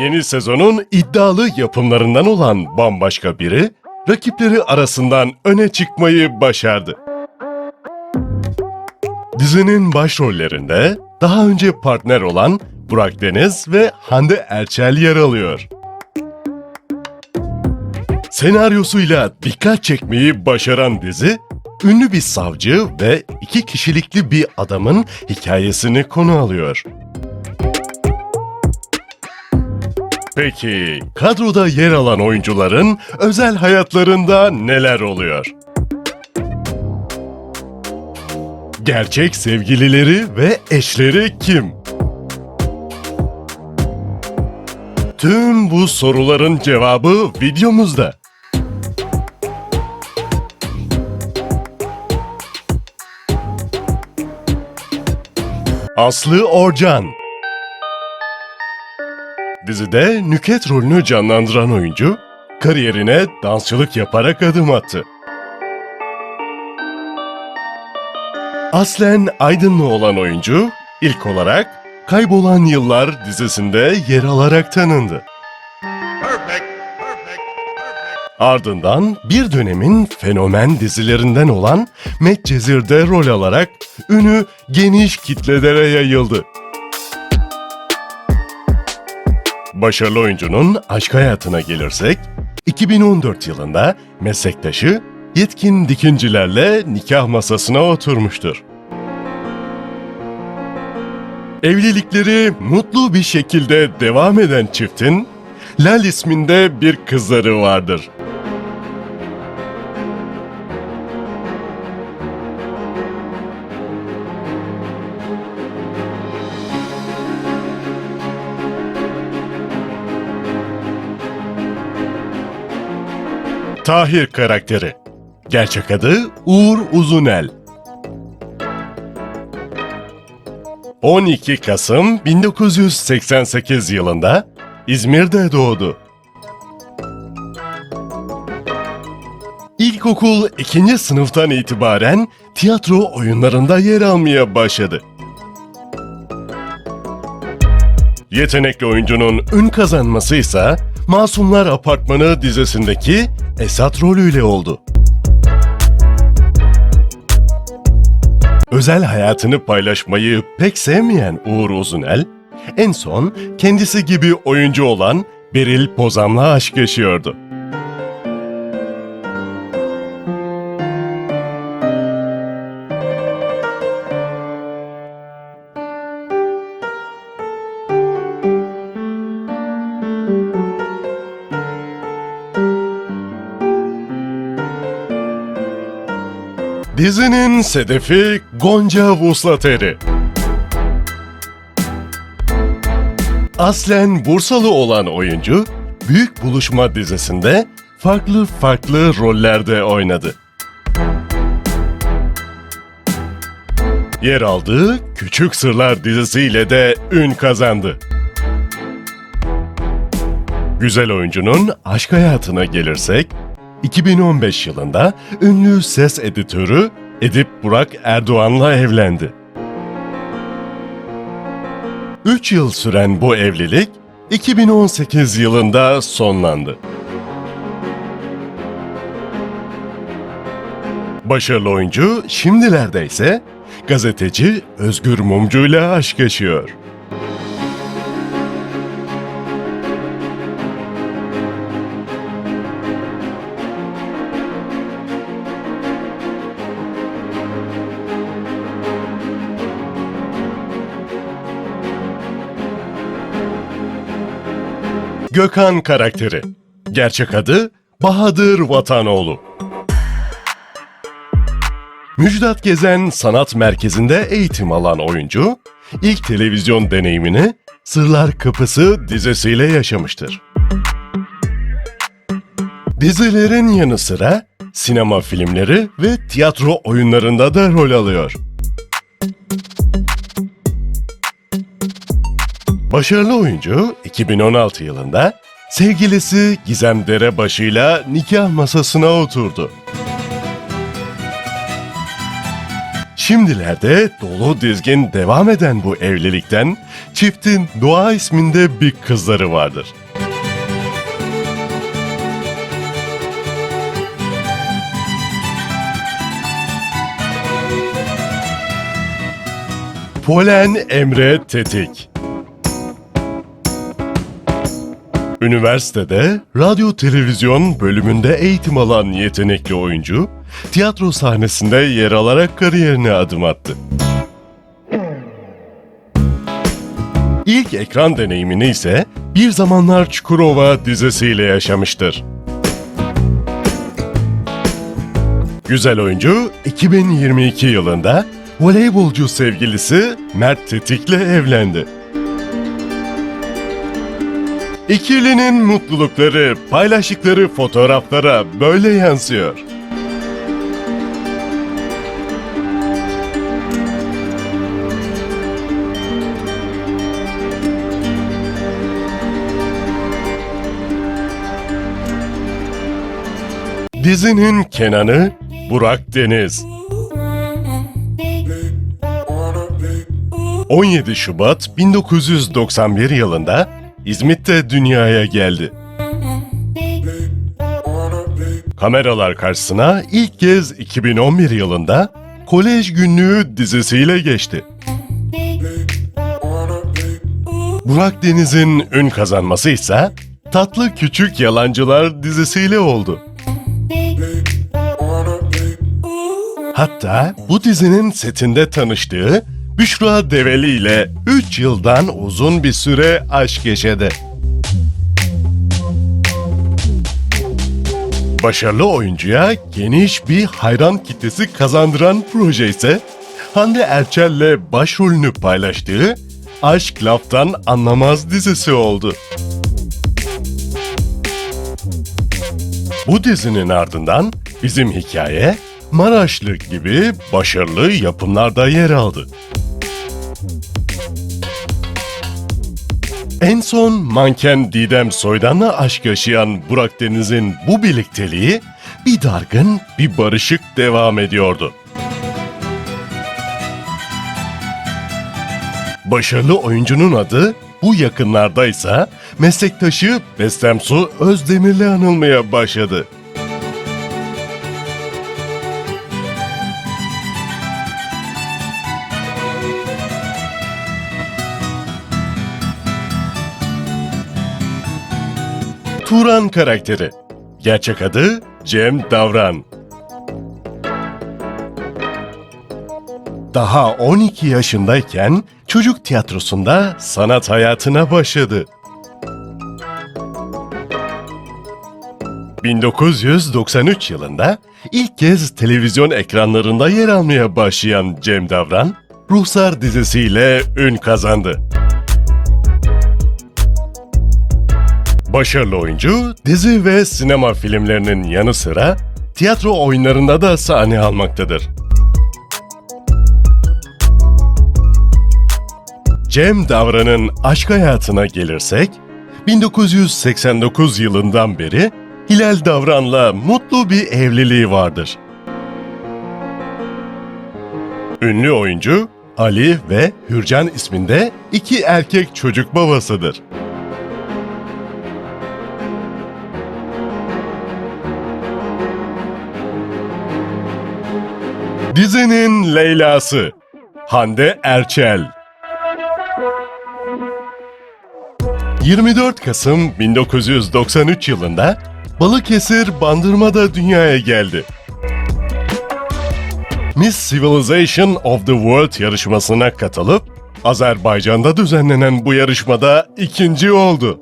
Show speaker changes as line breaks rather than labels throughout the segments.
Yeni sezonun iddialı yapımlarından olan bambaşka biri, rakipleri arasından öne çıkmayı başardı. Dizinin başrollerinde daha önce partner olan Burak Deniz ve Hande Erçel yer alıyor. Senaryosuyla dikkat çekmeyi başaran dizi, ünlü bir savcı ve iki kişilikli bir adamın hikayesini konu alıyor. Peki, kadroda yer alan oyuncuların özel hayatlarında neler oluyor? Gerçek sevgilileri ve eşleri kim? Tüm bu soruların cevabı videomuzda. Aslı Orcan Dizide Nüket rolünü canlandıran oyuncu, kariyerine dansçılık yaparak adım attı. Aslen Aydınlı olan oyuncu, ilk olarak Kaybolan Yıllar dizisinde yer alarak tanındı. Ardından bir dönemin fenomen dizilerinden olan Medcezir'de rol alarak ünü geniş kitlelere yayıldı. Başarılı oyuncunun aşk hayatına gelirsek, 2014 yılında meslektaşı yetkin dikincilerle nikah masasına oturmuştur. Evlilikleri mutlu bir şekilde devam eden çiftin Lal isminde bir kızları vardır. Tahir karakteri. Gerçek adı Uğur Uzunel. 12 Kasım 1988 yılında İzmir'de doğdu. İlkokul 2. sınıftan itibaren tiyatro oyunlarında yer almaya başladı. Yetenekli oyuncunun ün kazanması ise Masumlar Apartmanı dizisindeki Esat rolüyle oldu. Özel hayatını paylaşmayı pek sevmeyen Uğur Uzunel, en son kendisi gibi oyuncu olan Beril Pozam'la aşk yaşıyordu. Dizinin sedefi Gonca Vuslateri. Aslen Bursalı olan oyuncu, Büyük Buluşma dizisinde farklı farklı rollerde oynadı. Yer aldığı Küçük Sırlar dizisiyle de ün kazandı. Güzel oyuncunun aşk hayatına gelirsek, 2015 yılında ünlü ses editörü Edip Burak Erdoğan'la evlendi. 3 yıl süren bu evlilik 2018 yılında sonlandı. Başarılı oyuncu şimdilerde ise gazeteci Özgür Mumcu ile aşk yaşıyor. Gökhan karakteri. Gerçek adı Bahadır Vatanoğlu. Müjdat Gezen Sanat Merkezi'nde eğitim alan oyuncu, ilk televizyon deneyimini Sırlar Kapısı dizisiyle yaşamıştır. Dizilerin yanı sıra sinema filmleri ve tiyatro oyunlarında da rol alıyor. Başarılı oyuncu 2016 yılında sevgilisi Gizem Derebaşı'yla nikah masasına oturdu. Şimdilerde dolu dizgin devam eden bu evlilikten çiftin Doğa isminde bir kızları vardır. Polen Emre Tetik Üniversitede radyo televizyon bölümünde eğitim alan yetenekli oyuncu, tiyatro sahnesinde yer alarak kariyerine adım attı. İlk ekran deneyimini ise Bir Zamanlar Çukurova dizisiyle yaşamıştır. Güzel oyuncu 2022 yılında voleybolcu sevgilisi Mert Tetik'le evlendi. İkilinin mutlulukları paylaştıkları fotoğraflara böyle yansıyor. Dizinin Kenan'ı Burak Deniz. 17 Şubat 1991 yılında İzmit'te dünyaya geldi. Kameralar karşısına ilk kez 2011 yılında Kolej Günlüğü dizisiyle geçti. Burak Deniz'in ün kazanması ise Tatlı Küçük Yalancılar dizisiyle oldu. Hatta bu dizinin setinde tanıştığı Büşra Develi ile 3 yıldan uzun bir süre aşk yaşadı. Başarılı oyuncuya geniş bir hayran kitlesi kazandıran proje ise Hande Erçel'le başrolünü paylaştığı Aşk Laftan Anlamaz dizisi oldu. Bu dizinin ardından bizim hikaye Maraşlı gibi başarılı yapımlarda yer aldı. En son manken Didem Soydan'la aşk yaşayan Burak Deniz'in bu birlikteliği bir dargın bir barışık devam ediyordu. Başarılı oyuncunun adı bu yakınlardaysa meslektaşı Bestemsu Özdemir'le anılmaya başladı. Turan karakteri. Gerçek adı Cem Davran. Daha 12 yaşındayken çocuk tiyatrosunda sanat hayatına başladı. 1993 yılında ilk kez televizyon ekranlarında yer almaya başlayan Cem Davran, Ruhsar dizisiyle ün kazandı. Başarılı oyuncu, dizi ve sinema filmlerinin yanı sıra tiyatro oyunlarında da sahne almaktadır. Cem Davran'ın aşk hayatına gelirsek, 1989 yılından beri Hilal Davran'la mutlu bir evliliği vardır. Ünlü oyuncu Ali ve Hürcan isminde iki erkek çocuk babasıdır. Dizinin Leyla'sı Hande Erçel 24 Kasım 1993 yılında Balıkesir Bandırma'da dünyaya geldi. Miss Civilization of the World yarışmasına katılıp Azerbaycan'da düzenlenen bu yarışmada ikinci oldu.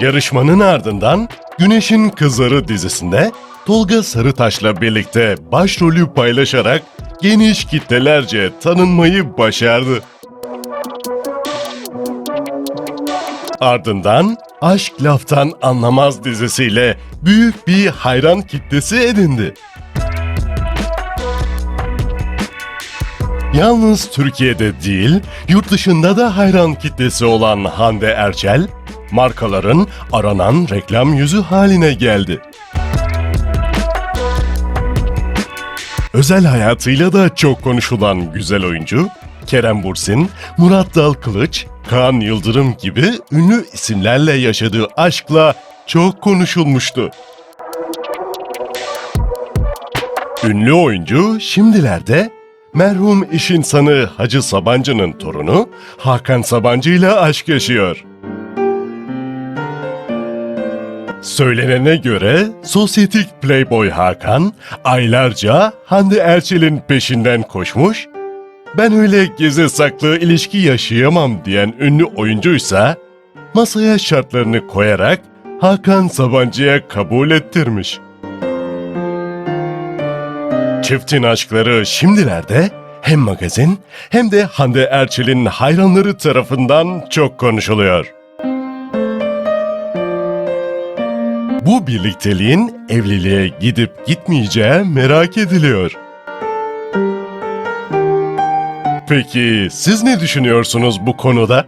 Yarışmanın ardından Güneşin Kızları dizisinde Tolga Sarıtaş'la birlikte başrolü paylaşarak geniş kitlelerce tanınmayı başardı. Ardından Aşk Laftan Anlamaz dizisiyle büyük bir hayran kitlesi edindi. Yalnız Türkiye'de değil, yurt dışında da hayran kitlesi olan Hande Erçel, markaların aranan reklam yüzü haline geldi. Özel hayatıyla da çok konuşulan güzel oyuncu, Kerem Bursin, Murat Dal Kılıç, Kaan Yıldırım gibi ünlü isimlerle yaşadığı aşkla çok konuşulmuştu. Ünlü oyuncu şimdilerde merhum iş insanı Hacı Sabancı'nın torunu Hakan Sabancı ile aşk yaşıyor. Söylenene göre sosyetik playboy Hakan aylarca Hande Erçel'in peşinden koşmuş, ben öyle gizli saklı ilişki yaşayamam diyen ünlü oyuncuysa masaya şartlarını koyarak Hakan Sabancı'ya kabul ettirmiş. Çiftin aşkları şimdilerde hem magazin hem de Hande Erçel'in hayranları tarafından çok konuşuluyor. Bu birlikteliğin evliliğe gidip gitmeyeceği merak ediliyor. Peki siz ne düşünüyorsunuz bu konuda?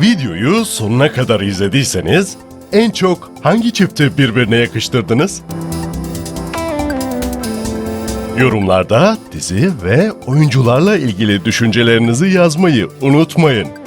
Videoyu sonuna kadar izlediyseniz en çok hangi çifti birbirine yakıştırdınız? Yorumlarda dizi ve oyuncularla ilgili düşüncelerinizi yazmayı unutmayın.